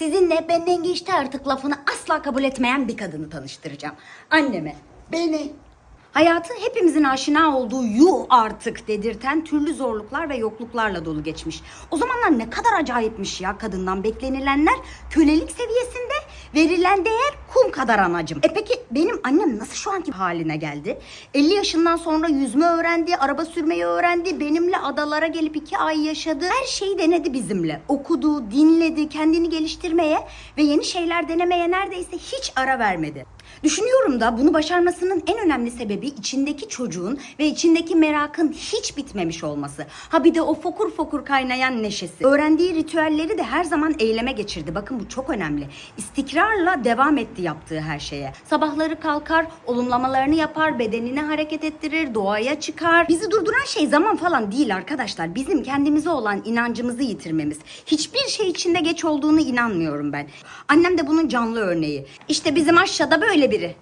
Sizinle benden geçti artık lafını asla kabul etmeyen bir kadını tanıştıracağım. Anneme. Beni. Hayatı hepimizin aşina olduğu yuh artık dedirten türlü zorluklar ve yokluklarla dolu geçmiş. O zamanlar ne kadar acayipmiş ya kadından beklenilenler kölelik seviyesinde verilen değer kum kadar anacım. E peki benim annem nasıl şu anki haline geldi? 50 yaşından sonra yüzme öğrendi, araba sürmeyi öğrendi, benimle adalara gelip iki ay yaşadı. Her şeyi denedi bizimle. Okudu, dinledi, kendini geliştirmeye ve yeni şeyler denemeye neredeyse hiç ara vermedi. Düşünüyorum da bunu başarmasının en önemli sebebi içindeki çocuğun ve içindeki merakın hiç bitmemiş olması. Ha bir de o fokur fokur kaynayan neşesi. Öğrendiği ritüelleri de her zaman eyleme geçirdi. Bakın bu çok önemli. İstikrarla devam etti yaptığı her şeye. Sabahları kalkar, olumlamalarını yapar, bedenini hareket ettirir, doğaya çıkar. Bizi durduran şey zaman falan değil arkadaşlar. Bizim kendimize olan inancımızı yitirmemiz. Hiçbir şey içinde geç olduğunu inanmıyorum ben. Annem de bunun canlı örneği. İşte bizim aşağıda böyle biri.